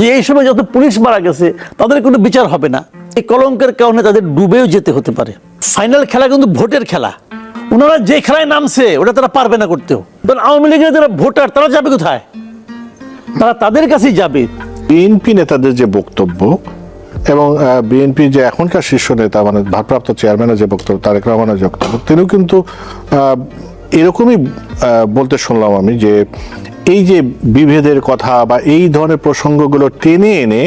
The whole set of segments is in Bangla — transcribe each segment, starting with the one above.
যে এই সময় যত পুলিশ মারা গেছে, তাদের কোনো বিচার হবে না। এই কলঙ্কের কারণে তাদের ডুবেও যেতে হতে পারে। ফাইনাল খেলা কিন্তু ভোটের খেলা। ওনারা যে খেলায় নামছে, ওটা তারা পারবে না করতেও। কারণ আওয়ামী লীগের যারা ভোটার, তারা যাবে কোথায়? তারা তাদের কাছেই যাবে। বিএনপি নেতাদের যে বক্তব্য এবং বিএনপি যে এখনকার শীর্ষ নেতা মানে ভারপ্রাপ্ত চেয়ারম্যানের যে বক্তব্য, তারেক রহমানের যে বক্তব্য, তিনিও কিন্তু এরকমই বলতে শুনলাম আমি যে এই যে বিভেদের কথা বা এই ধরনের প্রসঙ্গগুলো টেনে এনে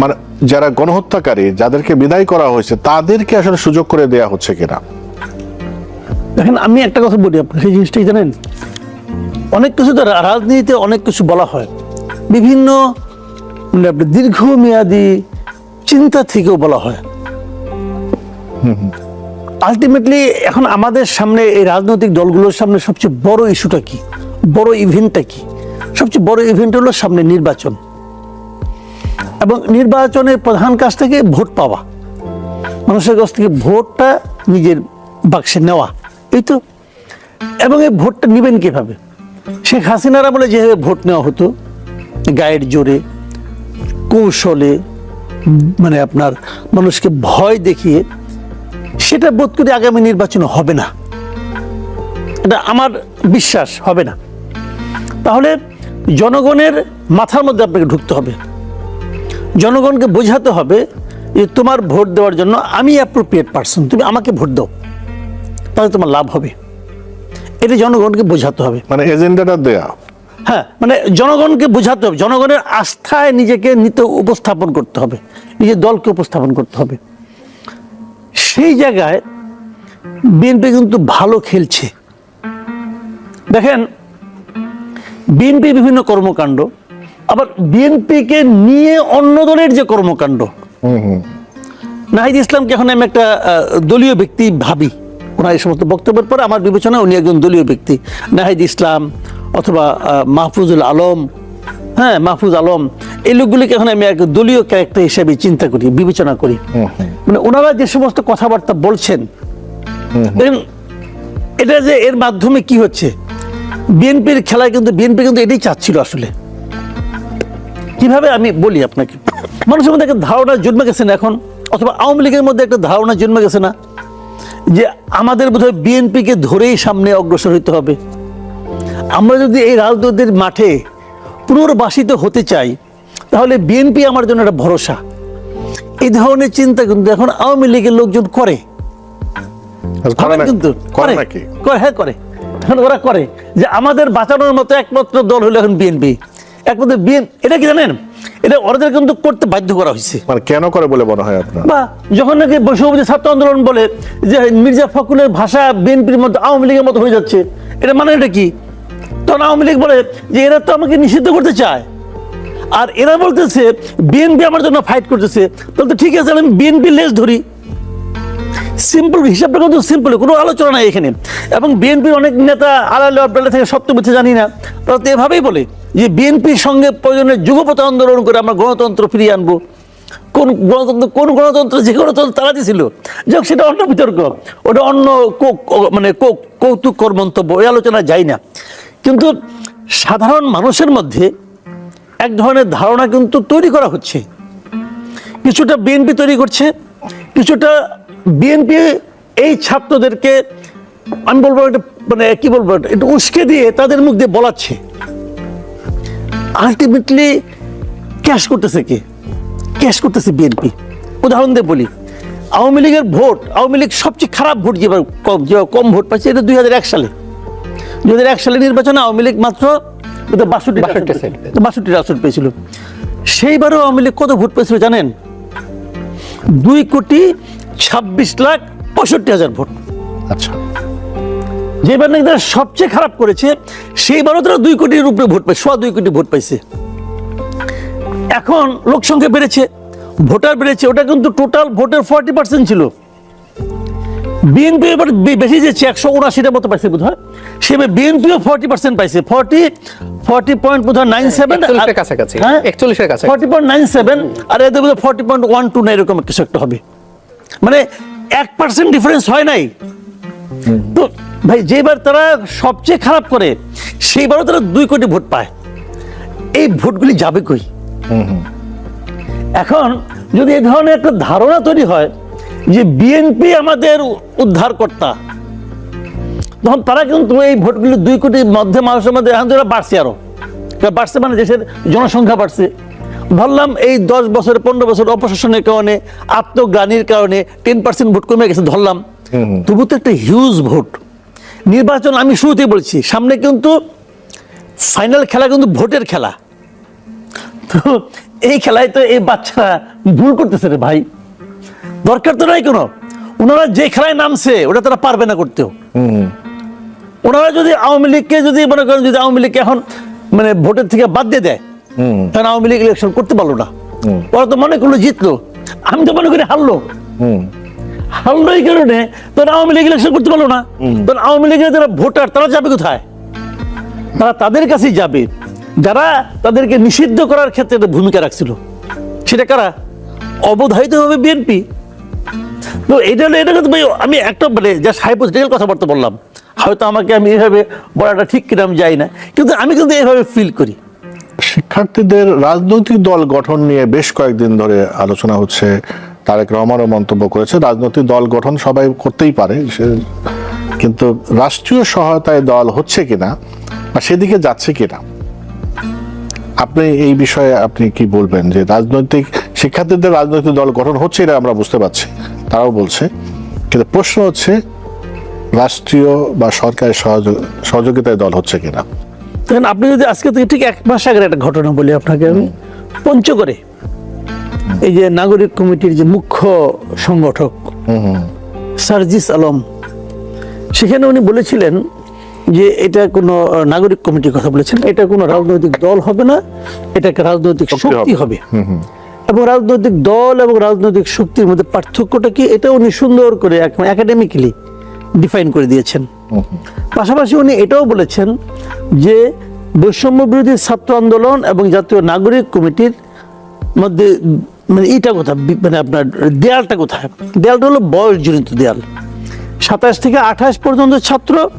মানে যারা গণহত্যাকারী যাদেরকে বিদায় করা হয়েছে তাদেরকে আসলে সুযোগ করে দেয়া হচ্ছে কিনা? দেখেন আমি একটা কথা বলি আপনি সেই জিনিসটাই জানেন? অনেক কিছু তো রাজনীতিতে অনেক কিছু বলা হয়। বিভিন্ন মানে আপনার দীর্ঘমেয়াদী চিন্তা থেকেও বলা হয়। আলটিমেটলি এখন আমাদের সামনে এই রাজনৈতিক দলগুলোর সামনে সবচেয়ে বড় ইস্যুটা কি? বড় ইভেন্টটা কি? সবচেয়ে বড় ইভেন্ট হলো সামনে নির্বাচন। এবং নির্বাচনের প্রধান কাজ থেকে ভোট পাওয়া। মানুষের কাছ থেকে ভোটটা নিজের বাক্সে নেওয়া। এই তো। এবং এই ভোটটা নেবেন কীভাবে? শেখ হাসিনার আমলে যেভাবে ভোট নেওয়া হতো, গায়ের জোরে, কৌশলে মানে আপনার মানুষকে ভয় দেখিয়ে, সেটা বোধ করি আগামী নির্বাচনে হবে না। এটা আমার বিশ্বাস, হবে না। তাহলে জনগণের মাথার মধ্যে আপনাকে ঢুকতে হবে। জনগণকে বোঝাতে হবে যে তোমার ভোট দেওয়ার জন্য আমি অ্যাপ্রোপ্রিয়েট পার্সন তুমি আমাকে ভোট দাও তাহলে তোমার লাভ হবে। এটা জনগণকে বোঝাতে হবে। মানে এজেন্ডাটা দেয়া। হ্যাঁ মানে জনগণকে বোঝাতে হবে জনগণের আস্থায় নিজেকে নিতে উপস্থাপন করতে হবে নিজের দলকে উপস্থাপন করতে হবে। সেই জায়গায় বিএনপি কিন্তু ভালো খেলছে। দেখেন বিএনপি বিভিন্ন কর্মকাণ্ড আবার বিএনপিকে নিয়ে অন্য দলের যে কর্মকাণ্ড। নাহিদ ইসলামকে এখন আমি একটা দলীয় ব্যক্তি ভাবি। ওনার এই সমস্ত বক্তব্যের পরে আমার বিবেচনায় উনি একজন দলীয় ব্যক্তি। নাহিদ ইসলাম অথবা মাহফুজুল আলম হ্যাঁ মাহফুজ আলম এই লোকগুলিকে এখন আমি এক দলীয় ক্যারেক্টার হিসেবে চিন্তা করি বিবেচনা করি। মানে ওনারা যে সমস্ত কথাবার্তা বলছেন এটা যে এর মাধ্যমে কি হচ্ছে? বিএনপির খেলায় কিন্তু বিএনপি কিন্তু এটাই চাচ্ছিল আসলে। কীভাবে আমি বলি আপনাকে? মানুষের মধ্যে একটা ধারণা জন্মে গেছে না এখন? অথবা আওয়ামী লীগের মধ্যে একটা ধারণা জন্মে গেছে না? যে আমাদের বোধহয় বিএনপিকে ধরেই সামনে অগ্রসর হতে হবে। আমরা যদি এই রাজনীতির মাঠে পুনর্বাসিত হতে চাই তাহলে বিএনপি আমার জন্য একটা ভরসা। এই ধরনের চিন্তা কিন্তু এখন আওয়ামী লীগের লোকজন করে। কিন্তু করে হ্যাঁ করে। এখন ওরা করে যে আমাদের বাঁচানোর মতো একমাত্র দল হলো এখন বিএনপি। একমাত্র বিএন এটা কি জানেন? এটা ওদের কিন্তু করতে বাধ্য করা হয়েছে। মানে কেন করে বলে মনে হয় আপনার? বা যখন নাকি বৈষম্যবিধি ছাত্র আন্দোলন বলে যে মির্জা ফখরুলের ভাষা বিএনপির মতো আওয়ামী লীগের মতো হয়ে যাচ্ছে এটা মানে এটা কি? তখন আওয়ামী লীগ বলে যে এরা তো আমাকে নিষিদ্ধ করতে চায়। আর এরা বলতেছে বিএনপি আমার জন্য ফাইট করতেছে। তাহলে তো ঠিক আছে আমি বিএনপি লেস ধরি। সিম্পল হিসাবটা কিন্তু সিম্পল কোনো আলোচনা নাই এখানে। এবং বিএনপির অনেক নেতা আড়ালে আড়ালে থেকে সত্য মিথ্যে জানি না। তারা তো এভাবেই বলে যে বিএনপির সঙ্গে প্রয়োজনে যুগপথ আন্দোলন করে আমরা গণতন্ত্র ফিরিয়ে আনব। কোন গণতন্ত্র কোন গণতন্ত্র যে গণতন্ত্র তারা দিয়েছিল যাক, সেটা অন্য বিতর্ক। ওটা অন্য মানে কৌ- কৌতুককর মন্তব্য ওই আলোচনা যাই না। কিন্তু সাধারণ মানুষের মধ্যে এক ধরনের ধারণা কিন্তু তৈরি করা হচ্ছে। কিছুটা বিএনপি তৈরি করছে, কিছুটা বিএনপি এই ছাত্রদেরকে আমি বলব এটা মানে কি বলব এটা একটু উস্কে দিয়ে তাদের মুখ দিয়ে বলাচ্ছে। আলটিমেটলি ক্যাশ করতেছে কে? ক্যাশ করতেছে বিএনপি উদাহরণ দিয়ে বলি আওয়ামী লীগের ভোট আওয়ামী লীগ সবচেয়ে খারাপ ভোট যেভাবে কম যেভাবে কম ভোট পাচ্ছে এটা দুই হাজার এক সালে। দুই হাজার এক সালে নির্বাচনে আওয়ামী লীগ মাত্র বাষট্টি 62 বাষট্টি আসন পেয়েছিল। সেইবারও আওয়ামী লীগ কত ভোট পেয়েছিল জানেন? দুই কোটি ছাব্বিশ লাখ পঁয়ষট্টি হাজার ভোট। আচ্ছা। যেবার নাকি তারা সবচেয়ে খারাপ করেছে সেইবারও তারা দুই কোটির উপরে ভোট পায় সোয়া দুই কোটি ভোট পাইছে। এখন লোক সংখ্যা বেড়েছে ভোটার বেড়েছে ওটা কিন্তু টোটাল ভোটের ফর্টি পার্সেন্ট ছিল। বিএনপি এবার বেশি যেছে একশো উনআশিটার মতো পাইছে বোধ হয় সেভাবে বিএনপিও ফর্টি পার্সেন্ট পাইছে ফর্টি ফর্টি পয়েন্ট বোধ হয় নাইন সেভেন 41 এর কাছাকাছি, 41 এর কাছাকাছি। ফর্টি পয়েন্ট নাইন সেভেন আর এদের বোধ ফর্টি পয়েন্ট ওয়ান টু না এরকম কিছু একটা হবে। মানে এক পার্সেন্ট ডিফারেন্স হয় নাই। তো ভাই, যেবার তারা সবচেয়ে খারাপ করে, সেইবারও তারা দুই কোটি ভোট পায়। এই ভোটগুলি যাবে কই? এখন যদি এ ধরনের একটা ধারণা তৈরি হয় যে বিএনপি আমাদের উদ্ধারকর্তা, তখন তারা কিন্তু এই ভোটগুলি দুই কোটির মধ্যে মানুষের মধ্যে এখন বাড়ছে আরও বাড়ছে মানে দেশের জনসংখ্যা বাড়ছে। ধরলাম এই দশ বছর পনেরো বছর অপশাসনের কারণে আত্মগ্লানির কারণে টেন পার্সেন্ট ভোট কমে গেছে ধরলাম। তবু তো একটা হিউজ ভোট নির্বাচন আমি শুরুতেই বলছি সামনে কিন্তু ফাইনাল খেলা কিন্তু ভোটের খেলা। তো এই খেলায় তো এই বাচ্চারা ভুল করতেছে রে ভাই। দরকার তো নাই কোনো। ওনারা যে খেলায় নামছে ওটা তারা পারবে না করতেও। ওনারা যদি আওয়ামী লীগকে যদি মনে করেন যদি আওয়ামী লীগকে এখন মানে ভোটের থেকে বাদ দিয়ে দেয় কারণ আওয়ামী লীগ ইলেকশন করতে পারল না। ওরা তো মনে করল জিতলো। আমি তো মনে করি হারলো। হারলো এই কারণে তখন আওয়ামী লীগ ইলেকশন করতে পারল না। তখন আওয়ামী লীগের যারা ভোটার তারা যাবে কোথায়? তারা তাদের কাছেই যাবে। যারা তাদেরকে নিষিদ্ধ করার ক্ষেত্রে একটা ভূমিকা রাখছিল। সেটা কারা? অবধারিত হবে বিএনপি তো এটা হলো এটা কিন্তু ভাই আমি একটা মানে জাস্ট হাইপোথেটিক্যাল কথাবার্তা বললাম। হয়তো আমাকে আমি এইভাবে বলাটা ঠিক কিনা আমি যাই না। কিন্তু আমি কিন্তু এইভাবে ফিল করি। শিক্ষার্থীদের রাজনৈতিক দল গঠন নিয়ে বেশ কয়েকদিন ধরে আলোচনা হচ্ছে। তারেক রহমানও মন্তব্য করেছে, রাজনৈতিক দল গঠন সবাই করতেই পারে কিন্তু রাষ্ট্রীয় সহায়তায় দল হচ্ছে কিনা বা সেদিকে যাচ্ছে কিনা? আপনি এই বিষয়ে আপনি কি বলবেন যে রাজনৈতিক শিক্ষার্থীদের রাজনৈতিক দল গঠন হচ্ছে এটা আমরা বুঝতে পারছি, তারাও বলছে। কিন্তু প্রশ্ন হচ্ছে, রাষ্ট্রীয় বা সরকারের সহযোগ- সহযোগিতায় দল হচ্ছে কিনা? তখন আপনি যদি আজকে থেকে ঠিক এক মাস আগের একটা ঘটনা বলি আপনাকে আমি পঞ্চগড়ে এই যে নাগরিক কমিটির যে মুখ্য সংগঠক সার্জিস আলম সেখানে উনি বলেছিলেন যে এটা কোনো নাগরিক কমিটির কথা বলেছেন এটা কোনো রাজনৈতিক দল হবে না এটা একটা রাজনৈতিক শক্তি। হবে। এবং রাজনৈতিক দল এবং রাজনৈতিক শক্তির মধ্যে পার্থক্যটা কি এটা উনি সুন্দর করে একাডেমিক্যালি ডিফাইন করে দিয়েছেন। পাশাপাশি উনি এটাও বলেছেন যে বৈষম্য বিরোধী ছাত্র আন্দোলন এবং জাতীয় নাগরিক কমিটির মধ্যে মানে এটা কোথায় মানে আপনার দেয়ালটা কোথায়? দেয়ালটা হলো বয়সজনিত দেয়াল। সাতাশ থেকে আঠাশ পর্যন্ত ছাত্র,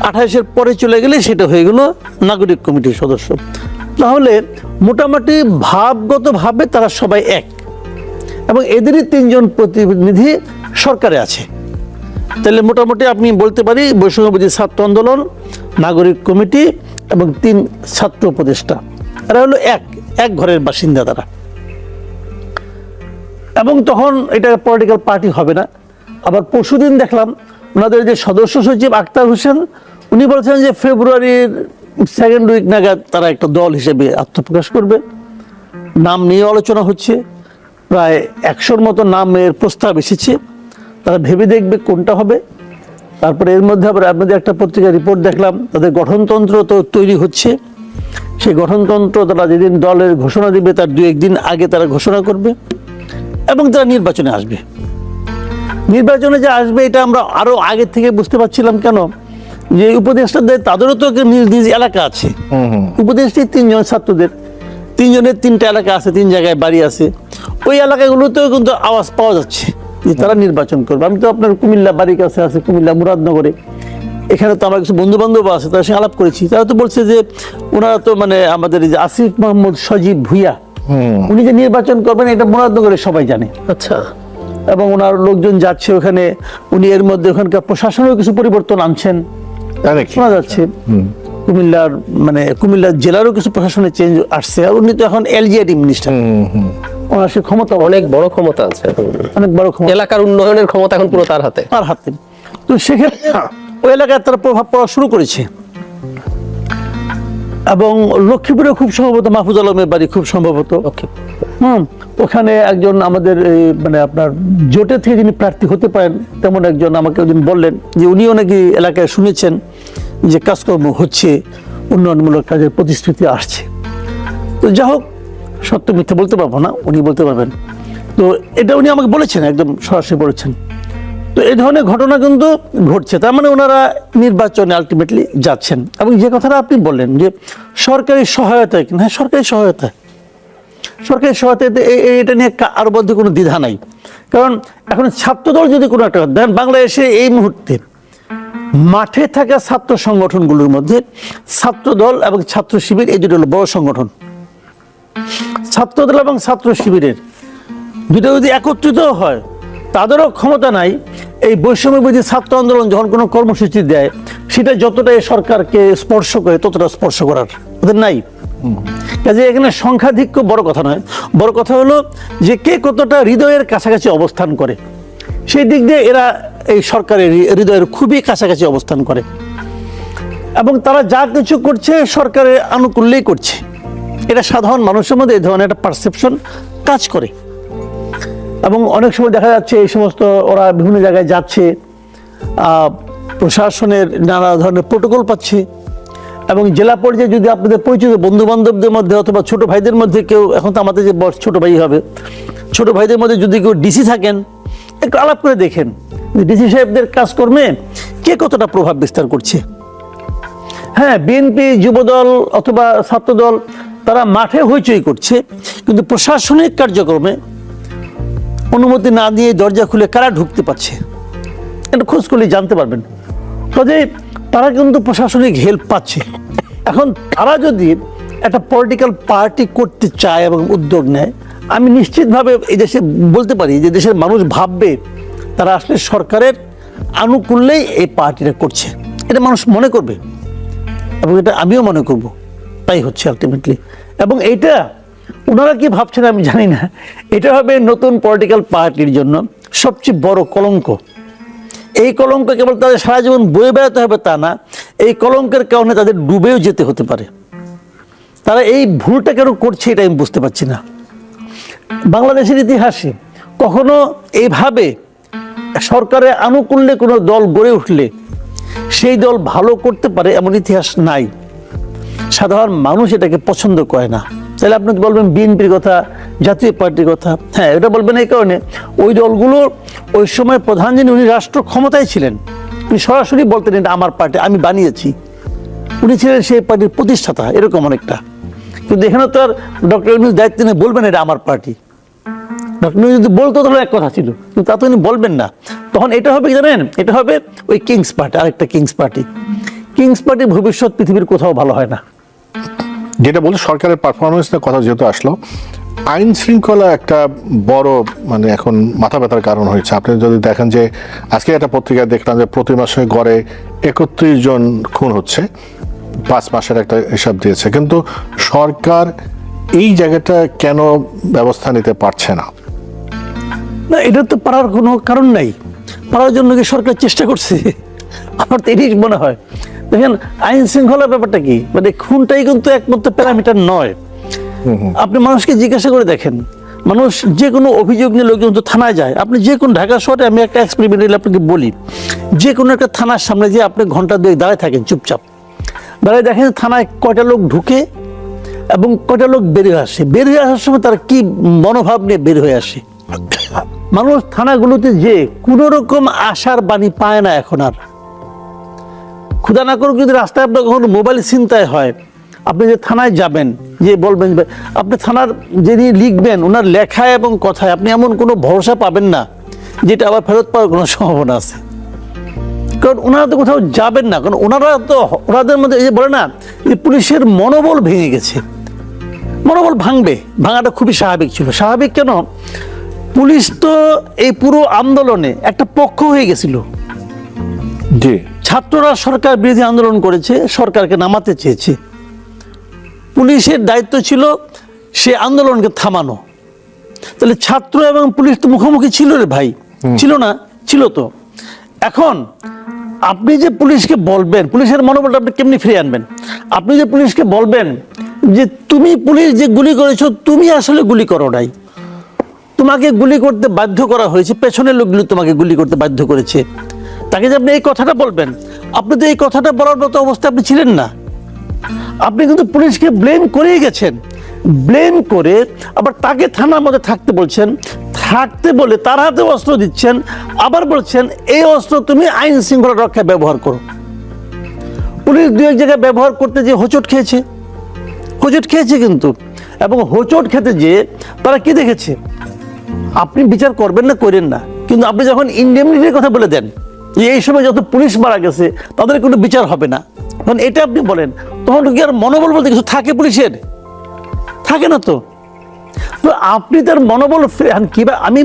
আঠাশের পরে চলে গেলে সেটা হয়ে গেল নাগরিক কমিটির সদস্য। তাহলে মোটামুটি ভাবগতভাবে তারা সবাই এক এবং এদেরই তিনজন প্রতিনিধি সরকারে আছে। তাহলে মোটামুটি আপনি বলতে পারি বৈষম্যবিধি ছাত্র আন্দোলন, নাগরিক কমিটি এবং তিন ছাত্র উপদেষ্টা। এরা হলো এক এক ঘরের বাসিন্দা তারা। এবং তখন এটা পলিটিক্যাল পার্টি হবে না। আবার পরশুদিন দেখলাম ওনাদের যে সদস্য সচিব আক্তার হোসেন, উনি বলছেন যে ফেব্রুয়ারির সেকেন্ড উইক নাগাদ তারা একটা দল হিসেবে আত্মপ্রকাশ করবে। নাম নিয়ে আলোচনা হচ্ছে। প্রায় একশোর মতো নামের প্রস্তাব এসেছে। তারা ভেবে দেখবে কোনটা হবে। তারপরে এর মধ্যে আবার আপনাদের একটা পত্রিকার রিপোর্ট দেখলাম তাদের গঠনতন্ত্র তো তৈরি হচ্ছে। সেই গঠনতন্ত্র তারা যেদিন দলের ঘোষণা দিবে তার দু একদিন আগে তারা ঘোষণা করবে এবং তারা নির্বাচনে আসবে। নির্বাচনে যে আসবে এটা আমরা আরও আগে থেকে বুঝতে পারছিলাম কেন? যে উপদেষ্টাদের তাদেরও তো একটা নিজ নিজ এলাকা আছে। উপদেষ্টি তিনজন ছাত্রদের। তিনজনের তিনটা এলাকা আছে তিন জায়গায় বাড়ি আছে। ওই এলাকাগুলোতেও কিন্তু আওয়াজ পাওয়া যাচ্ছে। যে তারা নির্বাচন করবে। আমি তো আপনার কুমিল্লা বাড়ির কাছে আছে কুমিল্লা মুরাদনগরে। এখানে তো আমার কিছু বন্ধু বান্ধব আছে তার সঙ্গে আলাপ করেছি। তারা তো বলছে যে ওনারা তো মানে আমাদের এই যে আসিফ মোহাম্মদ সজীব ভুইয়া উনি যে নির্বাচন করবেন এটা মুরাদনগরে সবাই জানে। আচ্ছা। এবং ওনার লোকজন যাচ্ছে ওখানে উনি এর মধ্যে ওখানকার প্রশাসনেও কিছু পরিবর্তন আনছেন। তাই শোনা যাচ্ছে। কুমিল্লার মানে কুমিল্লার জেলারও কিছু প্রশাসনের চেঞ্জ আসছে আর উনি তো এখন এলজিআইডি মিনিস্টার ওনার সে ক্ষমতা অনেক বড় ক্ষমতা আছে অনেক বড় ক্ষমতা। এলাকার উন্নয়নের ক্ষমতা এখন পুরো তার হাতে। তার হাতে। তো সেক্ষেত্রে ওই এলাকায় তারা প্রভাব পড়া শুরু করেছে। এবং লক্ষ্মীপুরে খুব সম্ভবত মাহফুজ আলমের বাড়ি খুব সম্ভবত। ওকে হুম ওখানে একজন আমাদের এই মানে আপনার জোটে থেকে যিনি প্রার্থী হতে পারেন তেমন একজন আমাকে একদিন বললেন যে উনিও নাকি এলাকায় শুনেছেন যে কাজকর্ম হচ্ছে উন্নয়নমূলক কাজের প্রতিশ্রুতি আসছে। তো যা হোক সত্য মিথ্যা বলতে পারব না, উনি বলতে পারবেন। তো এটা উনি আমাকে বলেছেন, একদম সরাসরি বলেছেন। তো এই ধরনের ঘটনা কিন্তু ঘটছে, তার মানে ওনারা নির্বাচনে আলটিমেটলি যাচ্ছেন। এবং যে কথাটা আপনি বললেন যে সরকারি সহায়তায় কিনা হ্যাঁ সরকারি সহায়তা। সরকারি এ- এটা নিয়ে আরও মধ্যে কোনো দ্বিধা নাই। কারণ এখন ছাত্রদল যদি কোনো একটা দেখেন বাংলাদেশে এই মুহূর্তে মাঠে থাকা ছাত্র সংগঠনগুলোর মধ্যে ছাত্রদল এবং ছাত্র শিবির এই দুটো হলো বড় সংগঠন। ছাত্রদল এবং ছাত্র শিবিরের। দুটো যদি একত্রিত হয়, তাদেরও ক্ষমতা নাই। এই বৈষম্যবিধি ছাত্র আন্দোলন যখন কোনো কর্মসূচি দেয়, সেটা যতটা এই সরকারকে স্পর্শ করে, ততটা স্পর্শ করার ওদের নাই। কাজে এখানে সংখ্যাধিক্য বড় কথা নয়। বড় কথা হলো যে কে কতটা হৃদয়ের কাছাকাছি অবস্থান করে। সেই দিক দিয়ে এরা এই সরকারের হৃদয়ের খুবই কাছাকাছি অবস্থান করে। এবং তারা যা কিছু করছে, সরকারের আনুকূল্যেই করছে। এটা সাধারণ মানুষের মধ্যে এই ধরনের একটা পারসেপশন কাজ করে। এবং অনেক সময় দেখা যাচ্ছে এই সমস্ত ওরা বিভিন্ন জায়গায় যাচ্ছে প্রশাসনের নানা ধরনের প্রোটোকল পাচ্ছে এবং জেলা পর্যায়ে যদি আপনাদের পরিচিত বন্ধু বান্ধবদের মধ্যে অথবা ছোট ভাইদের মধ্যে কেউ, এখন তো আমাদের যে বয়স ছোট ভাই হবে, ছোট ভাইদের মধ্যে যদি কেউ ডিসি থাকেন, একটু আলাপ করে দেখেন ডিসি সাহেবদের কাজকর্মে কে কতটা প্রভাব বিস্তার করছে। হ্যাঁ বিএনপি যুবদল অথবা ছাত্রদল তারা মাঠে হইচই করছে, কিন্তু প্রশাসনিক কার্যক্রমে অনুমতি না দিয়ে দরজা খুলে কারা ঢুকতে পারছে? এটা খোঁজ করলে জানতে পারবেন। কাজে তারা কিন্তু প্রশাসনিক হেল্প পাচ্ছে। এখন তারা যদি একটা পলিটিক্যাল পার্টি করতে চায় এবং উদ্যোগ নেয়, আমি নিশ্চিতভাবে এই দেশে বলতে পারি যে দেশের মানুষ ভাববে তারা আসলে সরকারের আনুকূল্যেই এই পার্টিটা করছে। এটা মানুষ মনে করবে এবং এটা আমিও মনে করব। তাই হচ্ছে আলটিমেটলি এবং এইটা ওনারা কি ভাবছেন আমি জানি না। এটা হবে নতুন পলিটিক্যাল পার্টির জন্য সবচেয়ে বড় কলঙ্ক। এই কলঙ্ক কেবল তাদের সারা জীবন বয়ে বেড়াতে হবে তা না, এই কলঙ্কের কারণে তাদের ডুবেও যেতে হতে পারে। তারা এই ভুলটা কেন করছে এটা আমি বুঝতে পারছি না। বাংলাদেশের ইতিহাসে কখনো এইভাবে সরকারের আনুকূল্যে কোনো দল গড়ে উঠলে সেই দল ভালো করতে পারে এমন ইতিহাস নাই। সাধারণ মানুষ এটাকে পছন্দ করে না। তাহলে আপনি বলবেন বিএনপির কথা, জাতীয় পার্টির কথা। হ্যাঁ এটা বলবেন এই কারণে, ওই দলগুলো ওই সময় প্রধান যিনি, উনি রাষ্ট্র ক্ষমতায় ছিলেন। উনি সরাসরি বলতেন, এটা আমার পার্টি, আমি বানিয়েছি। উনি ছিলেন সেই পার্টির প্রতিষ্ঠাতা, এরকম অনেকটা। কিন্তু এখানে তো আর ডক্টর ইউনুস দায়িত্ব নিয়ে বলবেন, এটা আমার পার্টি। ডক্টর ইউনুস যদি বলতো, তাহলে এক কথা ছিল। কিন্তু তা তো উনি বলবেন না। তখন এটা হবে কি জানেন? এটা হবে ওই কিংস পার্টি, আরেকটা কিংস পার্টি। কিংস পার্টির ভবিষ্যৎ পৃথিবীর কোথাও ভালো হয় না। যেটা বলতে সরকারের পারফরমেন্স পারফরমেন্সের কথা যেহেতু আসলো, আইন শৃঙ্খলা একটা বড় মানে এখন মাথা ব্যথার কারণ হয়েছে। আপনি যদি দেখেন যে, আজকে একটা পত্রিকায় দেখলাম যে প্রতি মাসে গড়ে একত্রিশ জন খুন হচ্ছে, পাঁচ মাসের একটা হিসাব দিয়েছে। কিন্তু সরকার এই জায়গাটা কেন ব্যবস্থা নিতে পারছে না? না, এটা তো পারার কোনো কারণ নাই। পারার জন্য কি সরকার চেষ্টা করছে? আমার তো এটাই মনে হয়। দেখেন আইন শৃঙ্খলার ব্যাপারটা কি? মানে খুনটাই কিন্তু একমাত্র প্যারামিটার নয়। আপনি মানুষকে জিজ্ঞাসা করে দেখেন। মানুষ যে কোনো অভিযোগ নিয়ে লোকজন তো থানায় যায়। আপনি যে কোনো ঢাকা শহরে আমি একটা এক্সপেরিমেন্ট আপনাকে বলি। যে কোনো একটা থানার সামনে যে আপনি ঘণ্টা দুয়েক দাঁড়ায় থাকেন চুপচাপ। দাঁড়ায় দেখেন থানায় কয়টা লোক ঢুকে এবং কয়টা লোক বের হয়ে আসে। বের হয়ে আসার সময় তার কি মনোভাব নিয়ে বের হয়ে আসে? মানুষ থানাগুলোতে যে কোনো রকম আশার বাণী পায় না এখন আর। ক্ষুদা না করুক যদি রাস্তায় আপনার কখনো মোবাইল চিন্তায় হয়, আপনি যে থানায় যাবেন, যে বলবেন আপনি থানার যিনি লিখবেন, ওনার লেখায় এবং কথায় আপনি এমন কোনো ভরসা পাবেন না, যেটা আবার ফেরত পাওয়ার কোনো সম্ভাবনা আছে। কারণ ওনারা তো কোথাও যাবেন না, কারণ ওনারা তো, ওনাদের মধ্যে এই যে বলে না, যে পুলিশের মনোবল ভেঙে গেছে। মনোবল ভাঙবে, ভাঙাটা খুবই স্বাভাবিক ছিল। স্বাভাবিক কেন? পুলিশ তো এই পুরো আন্দোলনে একটা পক্ষ হয়ে গেছিল। জি। ছাত্ররা সরকার বিরোধী আন্দোলন করেছে সরকারকে নামাতে চেয়েছে। পুলিশের দায়িত্ব ছিল সে আন্দোলনকে থামানো। তাহলে ছাত্র এবং পুলিশ তো মুখোমুখি ছিল রে ভাই। ছিল না ছিল তো। এখন আপনি যে পুলিশকে বলবেন পুলিশের মনোবলটা আপনি কেমনি ফিরে আনবেন? আপনি যে পুলিশকে বলবেন যে তুমি পুলিশ যে গুলি করেছ তুমি আসলে গুলি করো নাই। তোমাকে গুলি করতে বাধ্য করা হয়েছে পেছনের লোকগুলো তোমাকে গুলি করতে বাধ্য করেছে। তাকে যে আপনি এই কথাটা বলবেন, আপনি তো এই কথাটা বলার মতো অবস্থা আপনি ছিলেন না। আপনি কিন্তু পুলিশকে ব্লেম করেই গেছেন। ব্লেম করে আবার তাকে থানার মধ্যে থাকতে বলছেন, থাকতে বলে তার হাতে অস্ত্র দিচ্ছেন, আবার বলছেন, এই অস্ত্র তুমি আইন শৃঙ্খলা রক্ষায় ব্যবহার করো। পুলিশ দু এক জায়গায় ব্যবহার করতে যে হোঁচট খেয়েছে হোঁচট খেয়েছে কিন্তু। এবং হোঁচট খেতে যে তারা কি দেখেছে? আপনি বিচার করবেন না, করেন না। কিন্তু আপনি যখন ইন্ডেমনিটির কথা বলে দেন এই সময় যত পুলিশ মারা গেছে, তাদের কোনো বিচার হবে না। মানে এটা আপনি বলেন, তখন কি আর মনোবল বলতে কিছু থাকে পুলিশের? থাকে না তো? আপনি তার মনোবল ফিরে- কীভাবে আমি